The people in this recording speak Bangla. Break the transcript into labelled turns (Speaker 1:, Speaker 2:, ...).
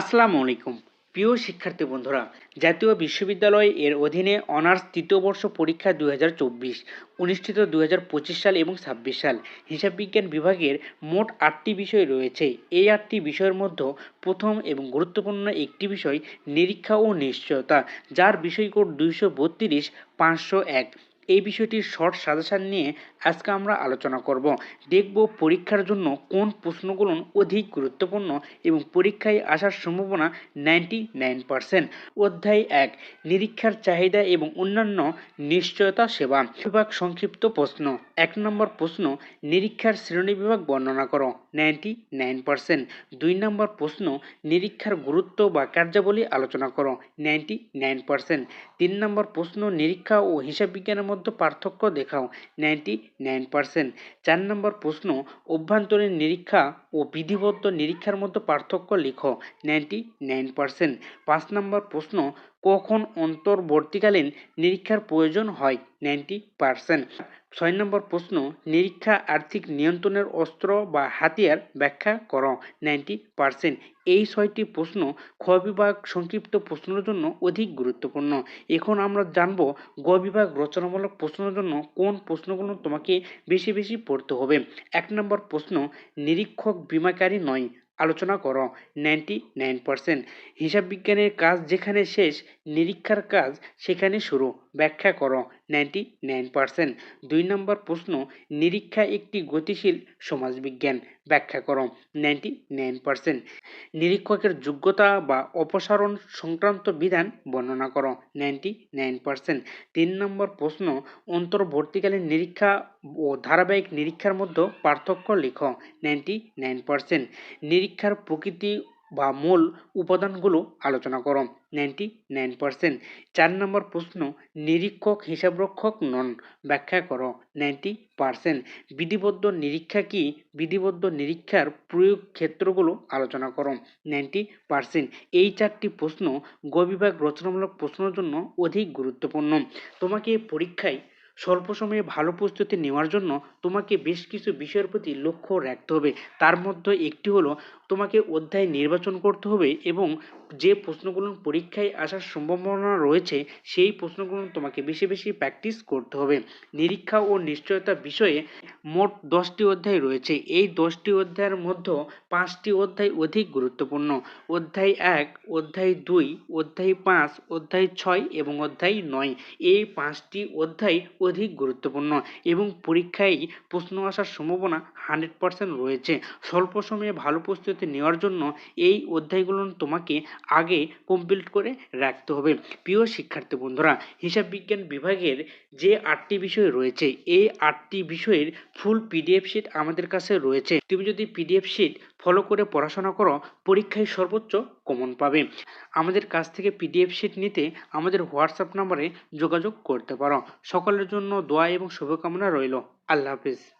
Speaker 1: আসসালামু আলাইকুম। প্রিয় শিক্ষার্থী বন্ধুরা, জাতীয় বিশ্ববিদ্যালয় এর অধীনে অনার্স তৃতীয় বর্ষ পরীক্ষা দুই হাজার চব্বিশ, অনুষ্ঠিত দু হাজার পঁচিশ সাল এবং ছাব্বিশ সাল। হিসাব বিজ্ঞান বিভাগের মোট আটটি বিষয় রয়েছে। এই আটটি বিষয়ের মধ্যে প্রথম এবং গুরুত্বপূর্ণ একটি বিষয় নিরীক্ষা ও নিশ্চয়তা, যার বিষয় কোড দুইশো বত্রিশ পাঁচশো এক। এই বিষয়টির শর্ট সাজেশান নিয়ে আজকে আমরা আলোচনা করব। দেখব পরীক্ষার জন্য কোন প্রশ্নগুলো অধিক গুরুত্বপূর্ণ এবং পরীক্ষায় আসার সম্ভাবনা নাইনটি নাইন পার্সেন্ট। অধ্যায় এক, নিরীক্ষার চাহিদা এবং অন্যান্য নিশ্চয়তা সেবা। বিভাগ সংক্ষিপ্ত প্রশ্ন। এক নম্বর প্রশ্ন, নিরীক্ষার শ্রেণীবিভাগ বর্ণনা করো। নাইনটি নাইন পার্সেন্ট দুই নম্বর প্রশ্ন, নিরীক্ষার গুরুত্ব বা কার্যাবলী আলোচনা করো। নাইনটি নাইন পার্সেন্ট তিন নম্বর প্রশ্ন, নিরীক্ষা ও হিসাব বিজ্ঞানের মধ্যে পার্থক্য দেখাও। নাইনটি নাইন পার্সেন্ট চার নম্বর প্রশ্ন, অভ্যন্তরীণ নিরীক্ষা ও বিধিবদ্ধ নিরীক্ষার মধ্যে পার্থক্য লিখো। নাইনটি নাইন পার্সেন্ট পাঁচ নম্বর প্রশ্ন, কখন অন্তর্বর্তীকালীন নিরীক্ষার প্রয়োজন হয়? নাইনটি পার্সেন্ট ছয় নম্বর প্রশ্ন, নিরীক্ষা আর্থিক নিয়ন্ত্রণের অস্ত্র বা হাতিয়ার ব্যাখ্যা করো। নাইনটি পার্সেন্ট এই ছয়টি প্রশ্ন খ বিভাগ সংক্ষিপ্ত প্রশ্নের জন্য অধিক গুরুত্বপূর্ণ। এখন আমরা জানব গ বিভাগ রচনামূলক প্রশ্নের জন্য কোন প্রশ্নগুলো তোমাকে বেশি বেশি পড়তে হবে। এক নম্বর প্রশ্ন, নিরীক্ষক বিমাকারী নয়। আলোচনা করো। নাইনটি নাইন পার্সেন্ট হিসাব বিজ্ঞানের কাজ যেখানে শেষ, নিরীক্ষার কাজ সেখানে শুরু। ব্যাখ্যা করো। Ninety nine percent. দুই নম্বর প্রশ্ন, নিরীক্ষা একটি গতিশীল সমাজবিজ্ঞান। ব্যাখ্যা করো, নাইনটি নাইন পার্সেন্ট। নিরীক্ষকের যোগ্যতা বা অপসারণ সংক্রান্ত বিধান বর্ণনা করো, নাইনটি নাইন পার্সেন্ট। তিন নম্বর প্রশ্ন, অন্তর্বর্তীকালীন নিরীক্ষা ও ধারাবাহিক নিরীক্ষার মধ্যে পার্থক্য লিখো, নাইনটি নাইন পার্সেন্ট। নিরীক্ষার প্রকৃতি বা মূল উপাদানগুলো আলোচনা করো। নাইনটি নাইন পার্সেন্ট চার নম্বর প্রশ্ন, নিরীক্ষক হিসাবরক্ষক নন। ব্যাখ্যা করো। নাইনটি পার্সেন্ট বিধিবদ্ধ নিরীক্ষা কি? বিধিবদ্ধ নিরীক্ষার প্রয়োগ ক্ষেত্রগুলো আলোচনা করো। নাইনটি পার্সেন্ট এই চারটি প্রশ্ন গ বিভাগ রচনামূলক প্রশ্নের জন্য অধিক গুরুত্বপূর্ণ। তোমাকে পরীক্ষায় স্বল্প সময়ে ভালো প্রস্তুতি নেওয়ার জন্য তোমাকে বেশ কিছু বিষয়ের প্রতি লক্ষ্য রাখতে হবে। তার মধ্যে একটি হলো, তোমাকে অধ্যায় নির্বাচন করতে হবে এবং যে প্রশ্নগুলো পরীক্ষায় আসার সম্ভাবনা রয়েছে, সেই প্রশ্নগুলো তোমাকে বেশি বেশি প্র্যাকটিস করতে হবে। নিরীক্ষা ও নিশ্চয়তা বিষয়ে মোট দশটি অধ্যায় রয়েছে। এই দশটি অধ্যায়ের মধ্যে পাঁচটি অধ্যায় অধিক গুরুত্বপূর্ণ। অধ্যায় এক, অধ্যায় দুই, অধ্যায় পাঁচ, অধ্যায় ছয় এবং অধ্যায় নয়। এই পাঁচটি অধ্যায় অধিক গুরুত্বপূর্ণ এবং পরীক্ষায় প্রশ্ন আসার সম্ভাবনা হান্ড্রেড পার্সেন্ট রয়েছে। স্বল্প সময়ে ভালো প্রস্তুতি নেওয়ার জন্য এই অধ্যায়গুলো তোমাকে আগে কমপ্লিট করে রাখতে হবে। প্রিয় শিক্ষার্থী বন্ধুরা, হিসাব বিজ্ঞান বিভাগের যে আটটি বিষয় রয়েছে, এই আটটি বিষয়ের ফুল পিডিএফ শিট আমাদের কাছে রয়েছে। তুমি যদি পিডিএফ শিট ফলো করে পড়াশোনা করো, পরীক্ষায় সর্বোচ্চ কমন পাবে। আমাদের কাছ থেকে পিডিএফ শিট নিতে আমাদের হোয়াটসঅ্যাপ নম্বরে যোগাযোগ করতে পারো। সকলের জন্য দোয়া এবং শুভকামনা রইল। আল্লাহ হাফিজ।